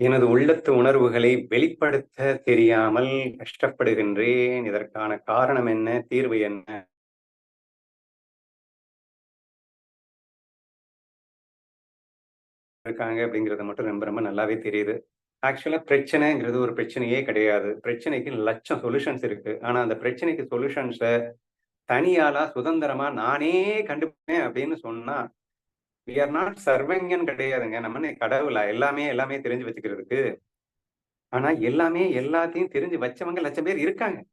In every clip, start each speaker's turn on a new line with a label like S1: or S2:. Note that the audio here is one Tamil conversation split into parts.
S1: எனது உள்ளத்து உணர்வுகளை வெளிப்படுத்த தெரியாமல் கஷ்டப்படுகின்றேன். இதற்கான காரணம் என்ன? தீர்வு என்ன? இருக்காங்க அப்படிங்கறது மட்டும் ரொம்ப ரொம்ப நல்லாவே தெரியுது. ஆக்சுவலா பிரச்சனைங்கிறது ஒரு பிரச்சனையே கிடையாது. பிரச்சனைக்கு லட்சம் சொல்யூஷன்ஸ் இருக்கு. ஆனா அந்த பிரச்சனைக்கு சொல்யூஷன்ஸ தனியாலா சுதந்திரமா நானே கண்டுபிடிப்பேன் அப்படின்னு சொன்னா வி ஆர் நாட் சர்வங்கன்னு கிடையாதுங்க. நம்ம கடவுள கடவுளா? எல்லாமே எல்லாமே தெரிஞ்சு வச்சுக்கிறதுக்கு. ஆனா எல்லாமே எல்லாத்தையும் தெரிஞ்சு வச்சவங்க லட்சம் பேர் இருக்காங்க.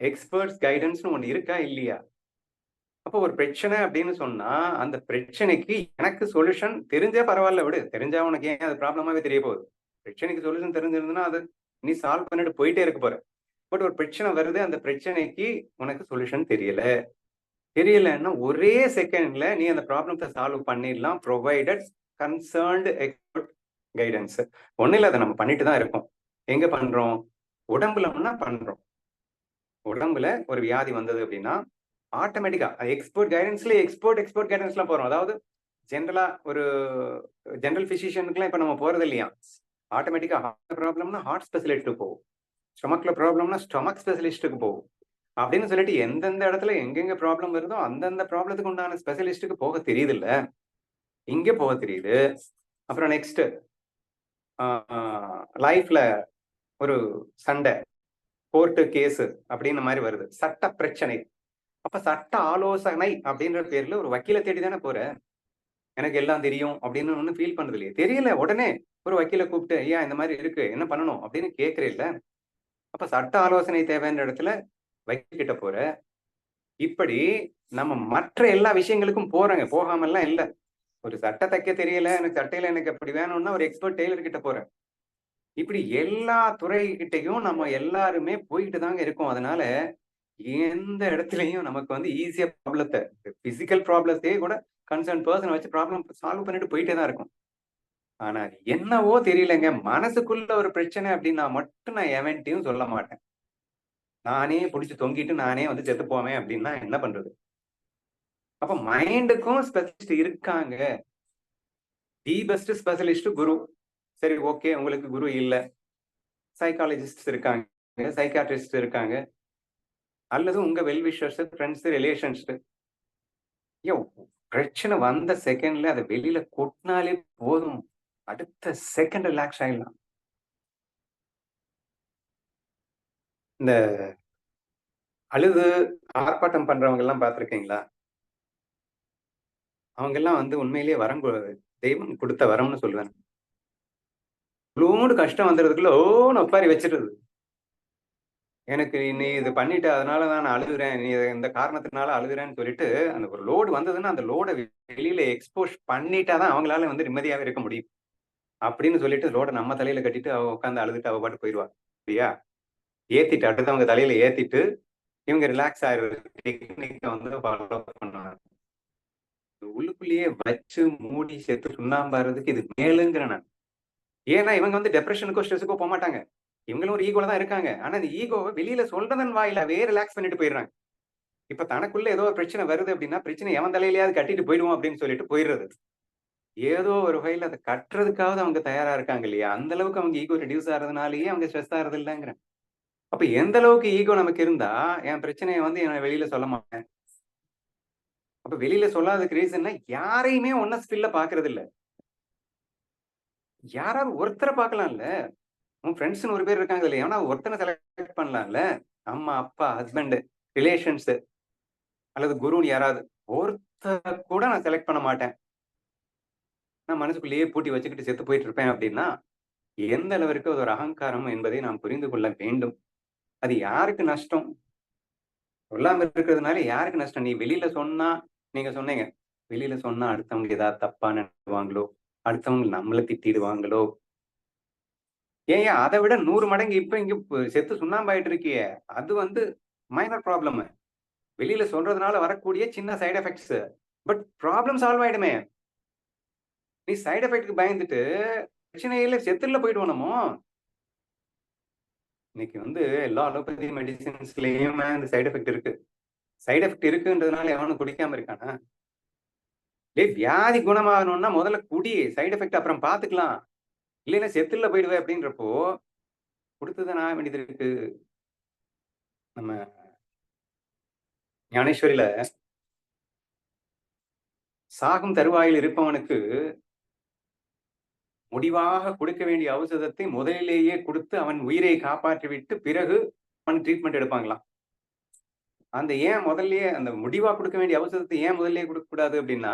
S1: எக்ஸ்பர்ட்ஸ் கைடன்ஸ்னு ஒண்ணு இருக்கா? இல்லையா? அப்போ ஒரு பிரச்சனை அப்படின்னு சொன்னா அந்த பிரச்சனைக்கு எனக்கு சொல்யூஷன் தெரிஞ்சே பரவாயில்ல விடு. தெரிஞ்சா உனக்கு ஏன் அது ப்ராப்ளமாவே தெரிய போகுது? பிரச்சனைக்கு சொல்யூஷன் தெரிஞ்சிருந்ததுன்னா அது நீ சால்வ் பண்ணிட்டு போயிட்டே இருக்க போற. பட் ஒரு பிரச்சனை வருது அந்த பிரச்சனைக்கு உனக்கு சொல்யூஷன் தெரியல. தெரியலன்னா ஒரே செகண்ட்ல நீ அந்த ப்ராப்ளத்தை சால்வ் பண்ணிடலாம் ப்ரொவைடட் கன்சர்ன்டு எக்ஸ்பர்ட் கைடன்ஸ் ஒன்றும் இல்லை அதை நம்ம பண்ணிட்டு தான் இருக்கோம். எங்க பண்றோம்? உடம்புலன்னா பண்றோம். உடம்புல ஒரு வியாதி வந்தது அப்படின்னா ஆட்டோமேட்டிக்கா எக்ஸ்போர்ட் கைடன்ஸ்ல எக்ஸ்போர்ட் எக்ஸ்போர்ட் கைடன்ஸ்லாம் போறோம். அதாவது ஜென்ரலா ஒரு ஜென்ரல் பிசிஷியனுக்குலாம் இப்ப நம்ம போறது இல்லையா? ஆட்டோமேட்டிக்கா ஹார்ட் ப்ராப்ளம்னா ஹார்ட் ஸ்பெஷலிஸ்ட்டுக்கு போகும். ஸ்டொமக்ல ப்ராப்ளம்னா ஸ்டொமக் ஸ்பெஷலிஸ்ட்டுக்கு போகும். அப்படின்னு சொல்லிட்டு எந்தெந்த இடத்துல எங்கெங்க ப்ராப்ளம் வருதோ அந்தந்த ப்ராப்ளத்துக்கு உண்டான ஸ்பெஷலிஸ்ட்டுக்கு போக தெரியுது இல்ல இங்க போக தெரியுது. அப்புறம் நெக்ஸ்ட் லைஃப்ல ஒரு சண்டை கோர்ட்டு கேஸ் அப்படின்ற மாதிரி வருது. சட்ட பிரச்சனை. அப்ப சட்ட ஆலோசனை அப்படின்ற பேர்ல ஒரு வக்கீல தேடி தானே போற? எனக்கு எல்லாம் தெரியும் அப்படின்னு ஒண்ணு ஃபீல் பண்ணது இல்லையே தெரியல உடனே ஒரு வக்கீல கூப்பிட்டு ஐயா இந்த மாதிரி இருக்கு என்ன பண்ணணும்? அப்படின்னு கேட்கறேன் அப்ப சட்ட ஆலோசனை தேவைன்ற இடத்துல வைக்கிட்ட கிட்ட போற. இப்படி நம்ம மற்ற எல்லா விஷயங்களுக்கும் போறோங்க. போகாமல்லாம் இல்ல. ஒரு சட்டை தைக்க தெரியல எனக்கு சட்டையில எனக்கு அப்படி வேணும்னா ஒரு எக்ஸ்பர்ட் டெய்லர் கிட்ட போறேன். இப்படி எல்லா துறைகிட்டையும் நம்ம எல்லாருமே போயிட்டு தாங்க இருக்கோம். அதனால எந்த இடத்துலயும் நமக்கு வந்து ஈஸியா ப்ராப்ளத்தை பிசிக்கல் ப்ராப்ளத்தையே கூட கன்சர்ன் பர்சனை வச்சு ப்ராப்ளம் சால்வ் பண்ணிட்டு போயிட்டே தான் இருக்கும். ஆனா என்னவோ தெரியலங்க. மனசுக்குள்ள ஒரு பிரச்சனை அப்படின்னா மட்டும் நான் எவன்ட்டையும் சொல்ல மாட்டேன். நானே பிடிச்சி தொங்கிட்டு நானே வந்து செத்து போவேன் அப்படின்னா என்ன பண்றது? அப்ப மைண்டுக்கும் ஸ்பெஷலிஸ்ட் இருக்காங்க. தி பெஸ்ட் ஸ்பெஷலிஸ்ட் குரு. சரி ஓகே உங்களுக்கு குரு இல்ல. சைக்காலஜிஸ்ட் இருக்காங்க. சைக்காட்ரிஸ்ட் இருக்காங்க. அல்லது உங்க வெல்விஷர்ஸ் ஃப்ரெண்ட்ஸ் ரிலேஷன்ஸ் ஐயோ பிரச்சனை வந்த செகண்ட்ல அதை வெளியில கொட்டினாலே போதும். அடுத்த செகண்ட் ரிலாக்ஸ் ஆயிடலாம். இந்த அழுது ஆர்ப்பாட்டம் பண்றவங்க எல்லாம் பார்த்துருக்கீங்களா? அவங்க எல்லாம் வந்து உண்மையிலேயே வரம் தெய்வம் கொடுத்த வரம்னு சொல்லுவேன். இவ்வளோண்டு கஷ்டம் வந்துடுறதுக்குள்ள ஓன்னு ஒப்பாரி வச்சிருது. எனக்கு நீ இது பண்ணிட்டு அதனால தான் நான் அழுகுறேன். நீ இந்த காரணத்தினால அழுகுறேன்னு சொல்லிட்டு அந்த ஒரு லோடு வந்ததுன்னா அந்த லோடை வெளியில எக்ஸ்போஸ் பண்ணிட்டா தான் அவங்களால வந்து நிம்மதியாவே இருக்க முடியும். அப்படின்னு சொல்லிட்டு லோடை நம்ம தலையில கட்டிட்டு அவ உட்காந்து அழுதுட்டு அவ பாட்டு போயிடுவா சரியா? ஏத்திட்டு அடுத்தவங்க தலையில ஏத்திட்டு இவங்க ரிலாக்ஸ் ஆயிடுறது டெக்னிக்கை வந்து ஃபாலோ பண்ணுவாங்க உள்ளுக்குள்ளேயே வச்சு மூடி சேர்த்து சுண்ணாம்பாடுறதுக்கு இது மேலுங்கிற நான். ஏன்னா இவங்க வந்து டெப்ரெஷனுக்கோ ஸ்ட்ரெஸ்ஸுக்கோ போக மாட்டாங்க. இவங்களும் ஒரு ஈகோல தான் இருக்காங்க. ஆனா அந்த ஈகோவை வெளியில சொல்றதன் வாயிலாவே ரிலாக்ஸ் பண்ணிட்டு போயிடுறாங்க. இப்ப தனக்குள்ள ஏதோ ஒரு பிரச்சனை வருது அப்படின்னா பிரச்சனை எவன் தலையிலயாவது கட்டிட்டு போயிடுவோம் அப்படின்னு சொல்லிட்டு போயிடுறது. ஏதோ ஒரு வகையில அதை கட்டுறதுக்காவது அவங்க தயாரா இருக்காங்க இல்லையா? அந்த அளவுக்கு அவங்க ஈகோ ரெடியூஸ் ஆகிறதுனாலயே அவங்க ஸ்ட்ரெஸ் ஆகிறது இல்லைங்கிறேன். அப்ப எந்த அளவுக்கு ஈகோ நமக்கு இருந்தா என் பிரச்சனையை வந்து என்ன வெளியில சொல்ல மாட்டேன். அப்ப வெளியில சொல்லாததுக்கு ரீசன்னா யாரையுமே ஒன்ன ஸ்பில்ல பாக்குறது இல்ல யாராவது ஒருத்தரை பார்க்கலாம்ல உன் ஃப்ரெண்ட்ஸ்னு ஒரு பேர் இருக்காங்க இல்லையா? ஏன்னா ஒருத்தனை செலக்ட் பண்ணலாம்ல. அம்மா அப்பா ஹஸ்பண்ட் ரிலேஷன்ஸ் அல்லது குருன்னு யாராவது. ஒருத்தர் கூட நான் செலக்ட் பண்ண மாட்டேன். நான் மனசுக்குள்ளேயே பூட்டி வச்சுக்கிட்டு செத்து போயிட்டு இருப்பேன் அப்படின்னா எந்த அளவிற்கு அது ஒரு அகங்காரம் என்பதை நாம் புரிந்து கொள்ள வேண்டும். அது யாருக்கு நஷ்டம்? சொல்லாம இருக்கிறதுனால யாருக்கு நஷ்டம்? நீ வெளியில சொன்னா நீங்க சொன்னீங்க வெளியில சொன்னா அடுத்தவங்க ஏதாவது தப்பா நினைவாங்களோ? அடுத்தவங்க நம்மளை திட்டிடுவாங்களோ? ஏன் அதை விட நூறு மடங்கு இப்ப இங்க செத்து சுண்ணாம்பாயிட்டு இருக்கிய அது வந்து மைனர் ப்ராப்ளம் வெளியில சொல்றதுனால வரக்கூடிய சின்ன side effects but problem solve ஆயிடுமே. நீ சைடு எஃபெக்ட்க்கு பயந்துட்டு பிரச்சனையில செத்துல போயிடுவோம் இன்னைக்கு வந்து எல்லா அலோபதி மெடிசின்ஸ்லயுமே இந்த சைடு எஃபெக்ட் இருக்கு. சைடு எஃபெக்ட் இருக்குன்றதுனால எவனும் குடிக்காம இருக்கானா? டே வியாதி குணமாகணும்னா முதல்ல குடி. சைடு எஃபெக்ட் அப்புறம் பாத்துக்கலாம். இல்லைன்னா செத்துல போயிடுவேன் அப்படின்றப்போ கொடுத்துதான் நான் வேண்டியது இருக்கு. நம்ம ஞானேஸ்வரியில சாகும் தருவாயில் இருப்பவனுக்கு முடிவாக கொடுக்க வேண்டிய ஔஷதத்தை முதலிலேயே கொடுத்து அவன் உயிரை காப்பாற்றிவிட்டு பிறகு அவன் ட்ரீட்மெண்ட் எடுப்பாங்களாம். அந்த ஏன் முதல்லயே அந்த முடிவா கொடுக்க வேண்டிய ஔஷதத்தை ஏன் முதல்லயே கொடுக்க கூடாது அப்படின்னா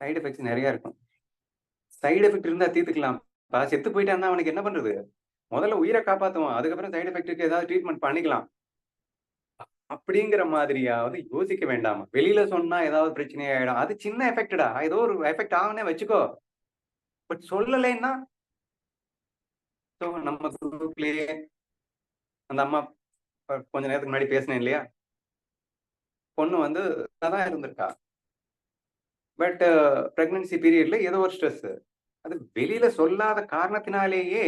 S1: சைடு எஃபெக்ட்ஸ் நிறைய இருக்கும். சைடு எஃபெக்ட் இருந்தா தீர்த்துக்கலாம். பா செத்து போயிட்டான்னா அவனுக்கு என்ன பண்றது? முதல்ல உயிரை காப்பாத்துவான். அதுக்கப்புறம் சைடு எஃபெக்ட்டுக்கு ஏதாவது ட்ரீட்மெண்ட் பண்ணிக்கலாம். அப்படிங்கிற மாதிரியாவது யோசிக்க வேண்டாமா. வெளியில சொன்னா ஏதாவது பிரச்சனை ஆயிடும் அது சின்ன எஃபெக்டடா ஏதோ ஒரு எஃபெக்ட் ஆகுனே வச்சுக்கோ. பட் சொல்லலைன்னா ஸோ நம்ம குரூப்லேயே அந்த அம்மா கொஞ்ச நேரத்துக்கு முன்னாடி பேசினேன் இல்லையா? பொண்ணு வந்து தான் இருந்திருக்கா. பட் ப்ரெக்னன்சி பீரியட்ல ஏதோ ஒரு ஸ்ட்ரெஸ் அது வெளியில சொல்லாத காரணத்தினாலேயே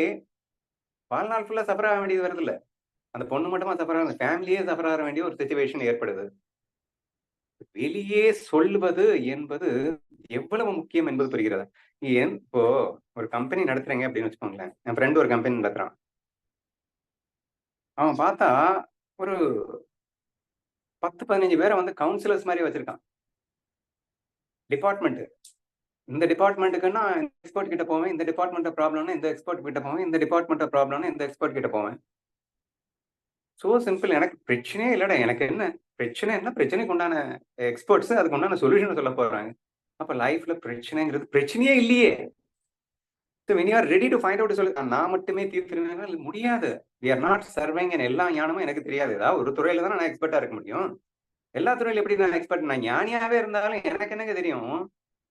S1: வாழ்நாள் ஃபுல்லா சஃபர் ஆக வேண்டியது வருது இல்ல அந்த பொண்ணு மட்டுமா சஃபர் ஆக ஃபேமிலியே சஃபர் ஆக வேண்டிய ஒரு சுச்சுவேஷன் ஏற்படுது. வெளியே சொல்வது என்பது எவ்வளவு முக்கியம் என்பது புரிகிறது? ஏன் இப்போ ஒரு கம்பெனி நடத்துறீங்க அப்படின்னு வச்சுக்கோங்களேன். என் ஃப்ரெண்ட் ஒரு கம்பெனி நடத்துறான். அவன் பார்த்தா ஒரு பத்து பதினஞ்சு பேரை வந்து கவுன்சிலர்ஸ் மாதிரி வச்சிருக்கான். டிபார்ட்மெண்ட் இந்த டிபார்ட்மெண்ட்டுக்குன்னா எக்ஸ்பர்ட் கிட்ட போவேன் இந்த டிபார்ட்மெண்ட் ப்ராப்ளம்னா இந்த எக்ஸ்பர்ட் கிட்ட போவேன் இந்த டிபார்ட்மெண்ட் ப்ராப்ளம்னா இந்த எக்ஸ்பர்ட் கிட்ட போவேன். ஸோ சிம்பிள் எனக்கு பிரச்சனையே இல்லடா. எனக்கு என்ன பிரச்சனை என்ன? பிரச்சனைக்கு உண்டான எக்ஸ்பர்ட்ஸ் அதுக்கு உண்டான சொல்யூஷன் சொல்ல போறாங்க. அப்ப லைஃப்ல பிரச்சனைங்கிறது பிரச்சனையே இல்லையே. When are ready to find out சொல்லு நான் மட்டுமே தீர்த்துருவேன் முடியாது. வி ஆர் நாட் சர்வைங் எல்லா ஞானமும் எனக்கு தெரியாது. ஏதாவது ஒரு துறையில தான் நான் எக்ஸ்பர்ட்டா இருக்க முடியும். எல்லா துறையில எப்படி நான் எக்ஸ்பர்ட் நான் ஞானியாவே இருந்தாலும் எனக்கு என்னங்க தெரியும்?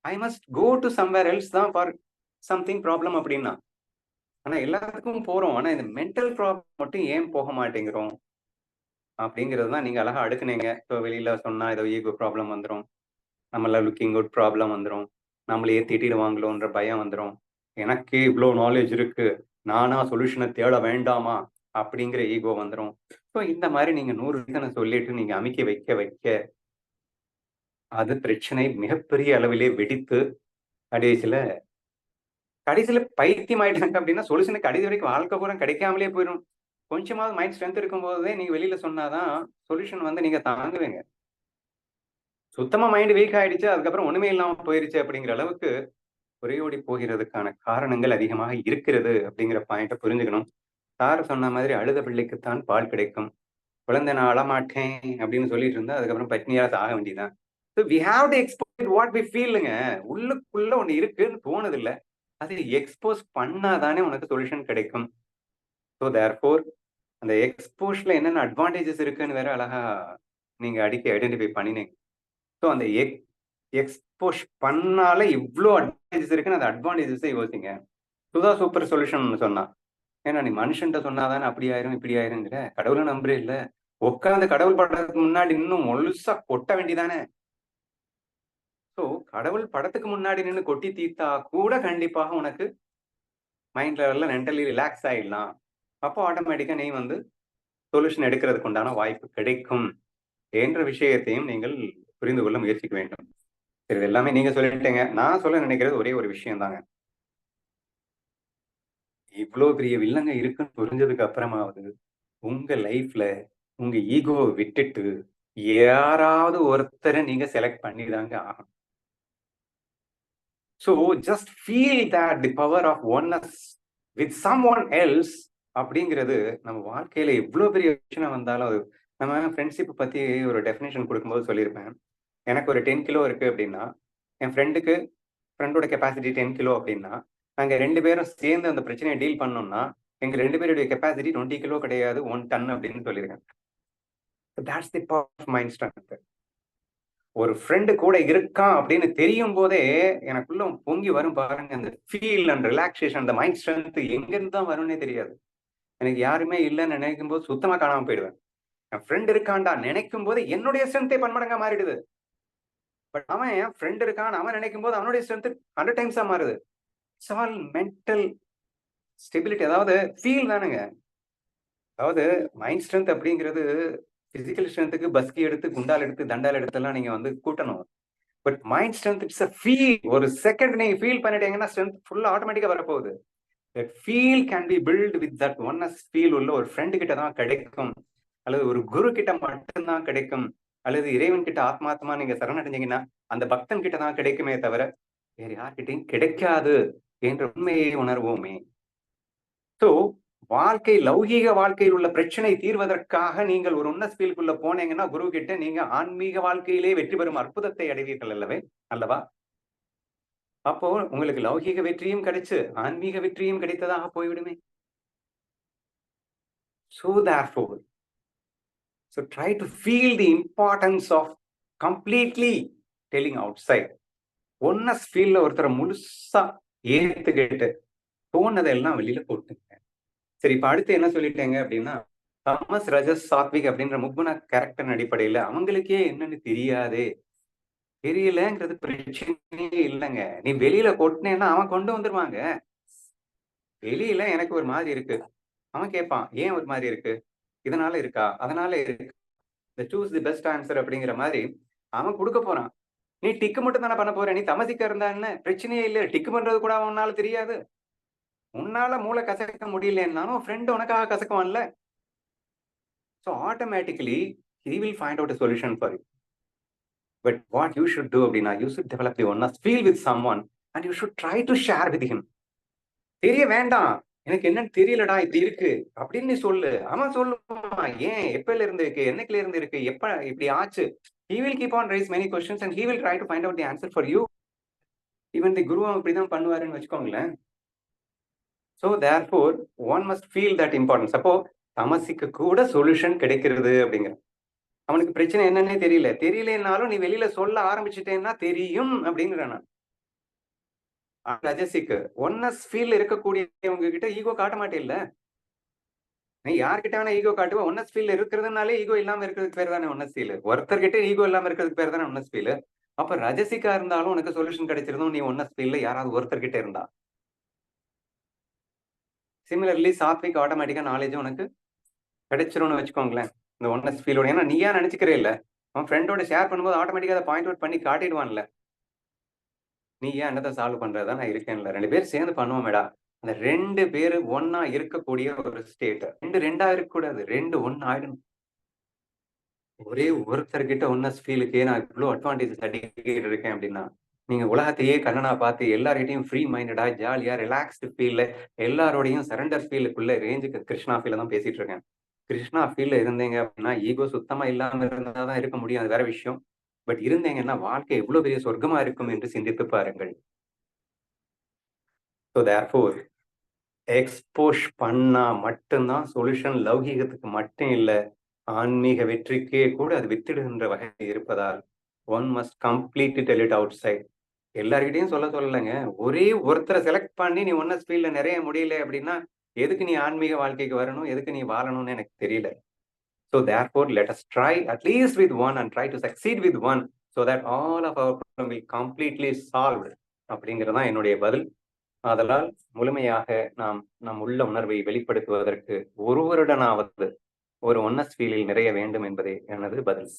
S1: I must go to somewhere else தான் ஃபார் சம்திங் ப்ராப்ளம் அப்படின்னா. ஆனா எல்லாத்துக்கும் போறோம். ஆனா இந்த மென்டல் ப்ராப்ளம் மட்டும் ஏன் போக மாட்டேங்கிறோம்? அப்படிங்கிறது தான் நீங்க அழகா அடுக்குனீங்க. இப்போ வெளியில சொன்னா ஏதோ ஈகோ ப்ராப்ளம் வந்துடும் நம்மள லுக்கிங் குட் ப்ராப்ளம் வந்துடும் நம்மளையே திட்டிடுவாங்களோன்ற பயம் வந்துடும் எனக்கு இவ்வளோ நாலேஜ் இருக்கு. நானா சொல்யூஷனை தேட வேண்டாமா? அப்படிங்கிற ஈகோ வந்துடும் ஸோ இந்த மாதிரி நீங்க நூறு ரீசனை சொல்லிட்டு நீங்க அமைக்க வைக்க வைக்க அது பிரச்சனை மிகப்பெரிய அளவிலே வெடித்து கடைசியில கடைசியில பைத்தியம் ஆயிட்டாங்க அப்படின்னா சொல்யூஷன் கடைசி வரைக்கும் வாழ்க்கை பூரம் கிடைக்காமலே போயிடும். கொஞ்சமாவது மைண்ட் ஸ்ட்ரென்த் இருக்கும்போதே நீங்க வெளியில சொன்னாதான் சொல்யூஷன் வந்து நீங்க தாங்குவீங்க. சுத்தமா மைண்ட் வீக் ஆயிடுச்சு அதுக்கப்புறம் ஒண்ணுமே இல்லாம போயிருச்சு அப்படிங்கிற அளவுக்கு குறையோடி போகிறதுக்கான காரணங்கள் அதிகமாக இருக்கிறது அப்படிங்கிற பாயிண்ட புரிஞ்சுக்கணும். சார் சொன்ன மாதிரி அழுத பிள்ளைக்குத்தான் பால் கிடைக்கும். குழந்தை நான் அழமாட்டேன் அப்படின்னு சொல்லிட்டு இருந்தா அதுக்கப்புறம் பட்னியா ஆக வேண்டியதான் so we have to expose what we ஃபீலுங்க உள்ளுக்குள்ள ஒண்ணு இருக்குன்னு தோணுது இல்லை அது எக்ஸ்போஸ் பண்ணாதானே உனக்கு சொல்யூஷன் கிடைக்கும். ஸோ தேர்ஃபோர் அந்த எக்ஸ்போஸ்ல என்னென்ன அட்வான்டேஜஸ் இருக்குன்னு வேற அழகா நீங்க அடிக்க ஐடென்டிஃபை பண்ணினீங்க. ஸோ அந்த எக் எக்ஸ்போஸ் பண்ணால இவ்வளோ அட்வான்டேஜஸ் இருக்குன்னு அந்த அட்வான்டேஜஸை யோசிங்க. சுதா சூப்பர் சொல்யூஷன் சொன்னா. ஏன்னா நீ மனுஷன்ட்ட சொன்னாதானே அப்படி ஆயிரும் இப்படி ஆயிருங்கிற. கடவுளை நம்புறே இல்ல. உட்காந்து கடவுள் படத்துக்கு முன்னாடி இன்னும் முழுசா கொட்ட வேண்டிதானே ஸோ கடவுள் படத்துக்கு முன்னாடி நின்று கொட்டி தீர்த்தா கூட கண்டிப்பாக உனக்கு மைண்ட் லெவலில் மென்டலி ரிலாக்ஸ் ஆயிடலாம். அப்போ ஆட்டோமேட்டிக்காக நீ வந்து சொல்யூஷன் எடுக்கிறதுக்கு உண்டான வாய்ப்பு கிடைக்கும் என்ற விஷயத்தையும் நீங்கள் புரிந்து கொள்ள முயற்சிக்க வேண்டும். சரி இது எல்லாமே நீங்க சொல்லிட்டீங்க. நான் சொல்ல நினைக்கிறது ஒரே ஒரு விஷயம் தாங்க இவ்வளோ பெரிய வில்லங்க இருக்குன்னு புரிஞ்சதுக்கு அப்புறமாவது உங்க லைஃப்ல உங்க ஈகோவை விட்டுட்டு யாராவது ஒருத்தரை நீங்க செலக்ட் பண்ணிதாங்க ஆகணும். So just feel that the power of oneness with someone else அப்படிங்கிறது நம்ம வாழ்க்கையில எவ்வளோ பெரிய விஷயம் வந்தாலும் அது நம்ம ஃப்ரெண்ட்ஷிப் பத்தி ஒரு டெஃபினேஷன் கொடுக்கும்போது சொல்லியிருப்பேன். எனக்கு ஒரு டென் கிலோ இருக்கு அப்படின்னா என் ஃப்ரெண்டுக்கு ஃப்ரெண்டோட கெப்பாசிட்டி டென் கிலோ அப்படின்னா நாங்கள் ரெண்டு பேரும் சேர்ந்து அந்த பிரச்சனையை டீல் பண்ணோம்னா எங்க ரெண்டு பேருடைய கெப்பாசிட்டி டுவெண்ட்டி கிலோ கிடையாது ஒன் டன் அப்படின்னு சொல்லியிருக்கேன். That's the power mind strength ஒரு ஃப்ரெண்டு கூட இருக்கான் அப்படின்னு தெரியும் போதே எனக்குள்ள பொங்கி வரும் பாருங்க அந்த ஃபீல் அண்ட் ரிலாக்ஸேஷன் அந்த மைண்ட் ஸ்ட்ரென்த் எங்கேருந்து தான் வரும்னே தெரியாது. எனக்கு யாருமே இல்லைன்னு நினைக்கும் போது சுத்தமா காணாம போயிடுவேன். என் ஃப்ரெண்ட் இருக்கான்டா நினைக்கும் போது என்னுடைய ஸ்ட்ரென்த்தே பன்மடங்கா மாறிடுது. பட் அவன் என் ஃப்ரெண்ட் இருக்கான் அவன் நினைக்கும் போது அவனுடைய ஸ்ட்ரென்த் ஹண்ட்ரட் டைம்ஸா மாறுது. இட்ஸ் ஆல் மென்டல் ஸ்டெபிலிட்டி அதாவது ஃபீல் தானுங்க. அதாவது மைண்ட் ஸ்ட்ரென்த் அப்படிங்கிறது பிசிக்கல் ஸ்ட்ரென்த்துக்கு பஸ்கி எடுத்து குண்டால் எடுத்து தண்டால் எடுத்தெல்லாம் நீங்க வந்து கூட்டணும். But mind strength it's a feel ஒரு செகண்ட் நீங்க ஃபீல் பண்ணிட்டீங்கன்னா ஸ்ட்ரென்த் ஃபுல்லா ஆட்டோமேட்டிக்கா வரப்போகுது. That feel can be build with that oneness feel உள்ள ஒரு ஃப்ரெண்டு கிட்ட தான் கிடைக்கும். அல்லது ஒரு குரு கிட்ட மட்டும்தான் கிடைக்கும். அல்லது இறைவன் கிட்ட ஆத்மாத்மா நீங்க சரணடைஞ்சீங்கன்னா அந்த பக்தன் கிட்ட தான் கிடைக்குமே தவிர வேற யார்கிட்டையும் கிடைக்காது என்ற உண்மையை உணர்வோமே. ஸோ வாழ்க்கை லௌகீக வாழ்க்கையில் உள்ள பிரச்சனை தீர்வதற்காக நீங்கள் ஒரு உன்ன ஃபீல்குள்ள போனீங்கன்னா குரு கிட்ட நீங்க ஆன்மீக வாழ்க்கையிலே வெற்றி பெறும் அற்புதத்தை அடைவீர்கள் அல்லவே அல்லவா? அப்போ உங்களுக்கு லௌகீக வெற்றியும் கிடைச்சு ஆன்மீக வெற்றியும் கிடைத்ததாக போய்விடுமே. So therefore, so try to feel the importance of completely telling outside. Oneness ஃபீல்ல ஒருத்தரை முழுசா ஏத்துக்கிட்டு தோணதெல்லாம் வெளியில போட்டுங்க. சரி இப்ப அடுத்து என்ன சொல்லிட்டேங்க அப்படின்னா தமஸ் ரஜஸ் சாத்விக் அப்படின்ற முக்குண கேரக்டர் அடிப்படையில அவங்களுக்கே என்னன்னு தெரியாது. தெரியலங்கிறது பிரச்சனையே இல்லைங்க. நீ வெளியில கொட்டினேன்னா அவன் கொண்டு வந்துருவாங்க. வெளியில எனக்கு ஒரு மாதிரி இருக்கு. அவன் கேட்பான் ஏன் ஒரு மாதிரி இருக்கு? இதனால இருக்கா? அதனால இருக்கு. சூஸ் தி பெஸ்ட் ஆன்சர் அப்படிங்கிற மாதிரி அவன் கொடுக்க போறான். நீ டிக்கு மட்டும் தானே பண்ண போற? நீ தமசிக்க இருந்தா என்ன? பிரச்சனையே இல்லை. டிக்கு பண்றது கூட அவனால தெரியாது. உன்னால மூளை கசக்க முடியலன்னாலும் ஃப்ரெண்ட் உனக்காக கசக்குவான்ல. So automatically he will find out solution for you but what you should do அப்படின்னா you should develop the one feel with someone and you should try to share with him தெரிய வேண்டாம். எனக்கு என்னன்னு தெரியலடா இப்படி இருக்கு. அப்படின்னு நீ சொல்லு. ஆமா சொல்லுவான் ஏன்? எப்பல இருந்து இருக்கு? என்னைக்குல இருந்து இருக்கு? எப்ப இப்படி ஆச்சு? He will keep on rise many questions and he will try to find out the answer for you even the குருவும் இப்படிதான் பண்ணுவாருன்னு வச்சுக்கோங்களேன். So therefore one must feel that importance அப்போ தமசிக்கு கூட சொல்யூஷன் கிடைக்கிறது அப்படிங்கிற. அவனுக்கு பிரச்சனை என்னன்னே தெரியல. தெரியலனாலும் நீ வெளியில சொல்ல ஆரம்பிச்சிட்டேன்னா தெரியும் அப்படிங்கிற நான். ரஜசிக்கு ஒன்னஸ் ஃபீல் இருக்கக்கூடியவங்க கிட்ட ஈகோ காட்ட மாட்டேன்ல நீ யார்கிட்ட வேணா ஈகோ காட்டுவோம் ஒன்னஸ் ஃபீல் இருக்கிறதுனாலே ஈகோ இல்லாம இருக்கிறதுக்கு பேர் தானே ஒன்னஸ் ஃபீல் ஒருத்தர்கிட்ட ஈகோ இல்லாம இருக்கிறதுக்கு பேர் தானே ஒன்னஸ் ஃபீல் அப்ப ரஜசிக்கா இருந்தாலும் உனக்கு சொல்யூஷன் கிடைச்சிருந்தோம் நீ ஒன்னஸ் ஃபீல்ல யாராவது ஒருத்தர்கிட்ட இருந்தா? சிமிலர்லி சாத்விக் ஆட்டோமேட்டிக்கா நாலேஜ் உனக்கு கிடைச்சிரும்னு வச்சுக்கோங்களேன். இந்த ஒன்னஸ் ஃபீலோட ஏன்னா நீயா ஏன் இல்லை. அவன் ஃப்ரெண்டோட ஷேர் பண்ணும்போது ஆட்டோமேட்டிக்காக அதை பாயிண்ட் அவுட் பண்ணி காட்டிடுவான்ல. நீ ஏன் என்னத்தை சால்வ் பண்ணுறதா நான் இருக்கேன்ல. ரெண்டு பேரும் சேர்ந்து பண்ணுவோம் மேடா. அந்த ரெண்டு பேர் ஒன்னா இருக்கக்கூடிய ஒரு ஸ்டேட் ரெண்டு ரெண்டா இருக்கக்கூடாது. ரெண்டு ஒன்னு ஆயிடணும். ஒரே ஒருத்தர்கிட்ட ஒன்னஸ் ஃபீலுக்கே நான் இவ்வளோ அட்வான்டேஜ் சர்டிஃபிகேட் இருக்கேன் அப்படின்னா நீங்க உலகத்தையே கண்ணனா பார்த்து எல்லார்கிட்டையும் ஃப்ரீ மைண்டடா ஜாலியா ரிலாக்ஸ்டு ஃபீல்ல எல்லாரோடையும் சரண்டர் ஃபீலுக்குள்ள ரேஞ்சுக்கு கிருஷ்ணா ஃபீல தான் பேசிட்டு இருக்கேன். கிருஷ்ணா ஃபீல்ல இருந்தீங்க அப்படின்னா ஈகோ சுத்தமா இல்லாம இருந்தாதான் இருக்க முடியும் அது வேற விஷயம். பட் இருந்தீங்கன்னா வாழ்க்கை எவ்வளவு பெரிய சொர்க்கமா இருக்கும் என்று சிந்தித்து பாருங்கள். ஸோ தேர்ஃபோர் எக்ஸ்போஷ் பண்ணா மட்டும்தான் சொல்யூஷன் லௌகீகத்துக்கு மட்டும் இல்லை ஆன்மீக வெற்றிக்கே கூட அது வித்திடுகின்ற வகை இருப்பதால் one must complete tell it outside எல்லார்கிட்டையும் சொல்ல சொல்லலைங்க. ஒரே ஒருத்தரை செலக்ட் பண்ணி நீ ஒன்ன ஸ்பீட்ல நிறைய முடியல அப்படின்னா எதுக்கு நீ ஆன்மீக வாழ்க்கைக்கு வரணும்? எதுக்கு நீ வாழணும்னு எனக்கு தெரியல. So therefore let us try at least with one and try to succeed with one so that all of our problem will completely solve அப்படிங்கிறது தான் என்னுடைய பதில். ஆதலால் முழுமையாக நாம் நம் உள்ள உணர்வை வெளிப்படுத்துவதற்கு ஒருவருடனாவது ஒரு ஒன்னஸ் ஃபீலில் நிறைய வேண்டும் என்பதே எனது பதில்.